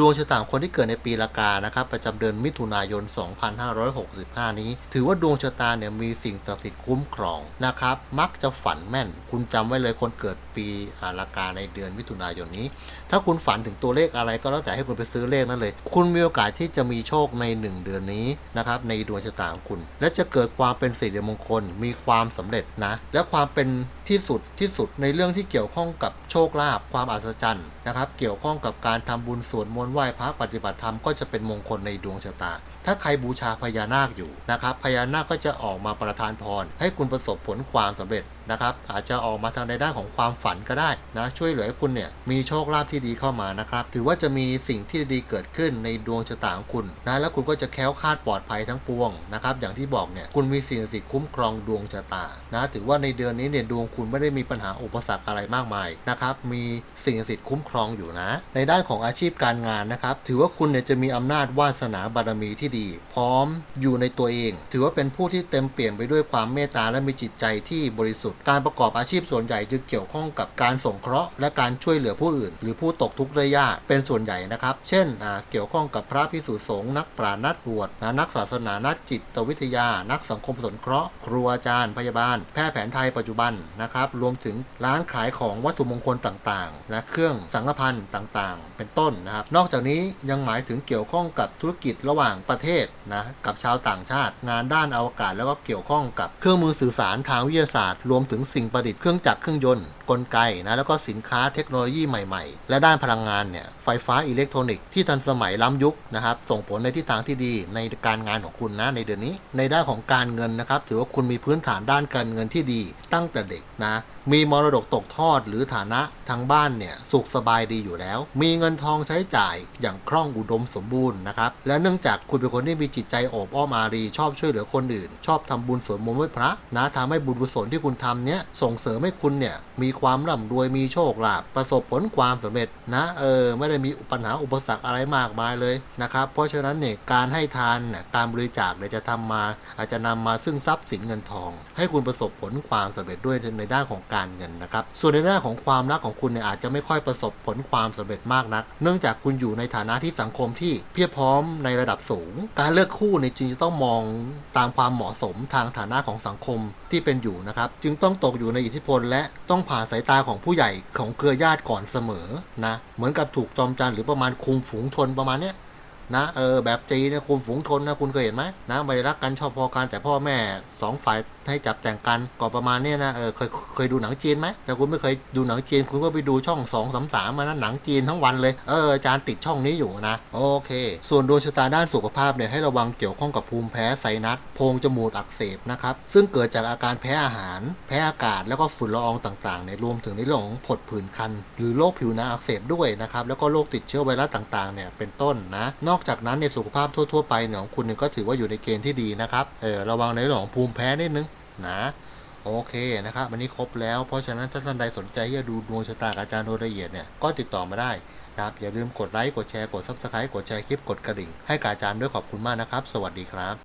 ดวงชะตาของคนที่เกิดในปีละกานะครับประจำเดือนมิถุนายน 2565 นี้ ถือว่าดวงชะตาเนี่ยมีสิ่งศักดิ์สิทธิ์คุ้มครองนะครับ มักจะฝันแม่น คุณจำไว้เลยคนเกิดปีาละกาในเดือนมิถุนายนนี้ ถ้าคุณฝันถึงตัวเลขอะไรก็แล้วแต่ให้คุณไปซื้อเลขนั้นเลย คุณมีโอกาสที่จะมีโชคใน 1 เดือนนี้นะครับในดวงชะตาของคุณ และจะเกิดความเป็นสิริมงคลมีความสำเร็จนะและความเป็นที่สุดที่สุดในเรื่องที่เกี่ยวข้องกับโชคลาภความอัศจรรย์นะครับ เกี่ยวข้องกับการทำบุญสวดมนตไหว้พระปฏิบัติธรรมก็จะเป็นมงคลในดวงชะตา ถ้าใครบูชาพญานาคอยู่นะครับพญานาคก็จะออกมาประทานพร ให้คุณประสบผลความสำเร็จ นะครับอาจจะออกมาทางในด้านของความฝันก็ได้นะช่วยเหลือให้คุณเนี่ยมีโชคลาภที่ดีเข้ามานะครับถือว่าจะมีสิ่งที่ดีเกิดขึ้นในดวงชะตาของคุณนะแล้วคุณก็จะแค้วคาดปลอดภัยทั้งปวงนะครับอย่างที่บอกเนี่ยคุณมีสิ่งศักดิ์สิทธิ์คุ้มครองดวงชะตานะถือว่าในเดือนนี้เนี่ยดวงคุณไม่ได้มีปัญหาอุปสรรคอะไรมากมายนะครับมีสิ่งศักดิ์สิทธิ์คุ้มครองอยู่นะ ในด้านของอาชีพการงานนะครับถือว่าคุณเนี่ยจะมีอำนาจวาสนาบารมีที่ดี พร้อมอยู่ในตัวเอง ถือว่าเป็นผู้ที่เต็มเปี่ยมไปด้วยความเมตตาและมีจิตใจที่บริสุทธิการประกอบอาชีพส่วนใหญ่จะเกี่ยวข้องกับการสงเคราะห์และการช่วยเหลือผู้อื่น หรือผู้ตกทุกข์ได้ยากเป็นส่วนใหญ่นะครับ เช่นเกี่ยวข้องกับพระพิสุสงฆ์นักปราชญ์นักบวชนักศาสนานักจิตวิทยา นักสังคมสงเคราะห์ ครูอาจารย์พยาบาล แพทย์แผนไทยปัจจุบันนะครับรวมถึงร้านขายของวัตถุมงคลต่างๆนะเครื่องสังฆพันธ์ต่างๆ เป็นต้นนะครับ นอกจากนี้ยังหมายถึงเกี่ยวข้องกับธุรกิจระหว่างประเทศนะกับชาวต่างชาติ งานด้านอวกาศแล้วก็เกี่ยวข้องกับเครื่องมือสื่อสารทางวิทยาศาสตร์รวมถึงสิ่งประดิษฐ์เครื่องจักรเครื่องยนต์ กลไกนะแล้วก็สินค้าเทคโนโลยีใหม่ๆ และด้านพลังงานเนี่ยไฟฟ้าอิเล็กทรอนิกส์ที่ทันสมัยล้ำยุคนะครับส่งผลในทิศทางที่ดีในการงานของคุณนะในเดือนนี้ ในด้านของการเงินนะครับถือว่าคุณมีพื้นฐานด้านการเงินที่ดี ตั้งแต่เด็กนะมีมรดกตกทอดหรือฐานะทางบ้านเนี่ยสุขสบายดีอยู่แล้ว มีเงินทองใช้จ่ายอย่างคล่องอุดมสมบูรณ์นะครับและเนื่องจากคุณเป็นคนที่มีจิตใจโอบอ้อมอารี ชอบช่วยเหลือคนอื่น ชอบทำบุญสวดมนต์ไหว้พระนะทำให้บุญกุศลที่คุณทำเนี้ยส่งเสริมให้คุณเนี่ยมีความร่ำรวยมีโชคลาภประสบผลความสำเร็จนะเออไม่ได้มีปัญหาอุปสรรคอะไรมากมายเลยนะครับเพราะฉะนั้นเนี่ยการให้ทานเนี่ยการบริจาคเนี่ยจะทำมา อาจจะนำมาซึ่งทรัพย์สินเงินทอง ให้คุณประสบผลความสำเร็จด้วยในด้านของการเงินนะครับส่วนในด้านของความรักของคุณเนี่ยอาจจะไม่ค่อยประสบผลความสำเร็จมากนัก เนื่องจากคุณอยู่ในฐานะที่สังคมที่เพียบพร้อมในระดับสูง การเลือกคู่เนี่ยจึงจะต้องมองตามความเหมาะสมทางฐานะของสังคมที่เป็นอยู่นะครับ จึงต้องตกอยู่ในอิทธิพลและต้องผ่านสายตาของผู้ใหญ่ของเครือญาติก่อนเสมอนะ เหมือนกับถูกจอมจันหรือประมาณคุมฝูงชนประมาณเนี้ยนะเออแบบจีนเน่คุมฝูงชนนะคุณเคยเห็นไหมนะไม่ได้รักกันชอบพอกันแต่พ่อแม่สองฝ่าย ให้จับแต่งกันก็ประมาณเนี้ยนะเออเคยเคยดูหนังจีนไหมแต่คุณไม่เคยดูหนังจีน คุณก็ไปดูช่องสองสามสามมานะหนังจีนทั้งวันเลยเอออาจารย์ติดช่องนี้อยู่นะโอเค ส่วนดวงชะตาด้านสุขภาพเนี่ยให้ระวังเกี่ยวข้องกับภูมิแพ้ไซนัสโพรงจมูกอักเสบนะครับซึ่งเกิดจากอาการแพ้อาหาร แพ้อากาศแล้วก็ฝุ่นละอองต่างๆเนี่ยรวมถึงในเรื่องของผดผื่นคัน หรือโรคผิวหนังอักเสบด้วยนะครับแล้วก็โรคติดเชื้อไวรัสต่างๆเนี่ยเป็นต้นนะนอกจากนั้นในยสุขภาพทั่วๆไปเนี่ยของคุณก็ถือว่าอยู่ในเกณฑ์ที่ดีนะครับเออระวังในเรื่องของภูมิแพ้นิดนึง นะโอเคนะครับวันนี้ครบแล้วเพราะฉะนั้นถ้าท่านใดสนใจที่จะดูดวงชะตากับอาจารย์โดยละเอียดเนี่ยก็ติดต่อมาได้นะครับอย่าลืมกดไลค์กดแชร์กด subscribe กดแชร์คลิปกดกระดิ่งให้กับอาจารย์ด้วยขอบคุณมากนะครับ สวัสดีครับ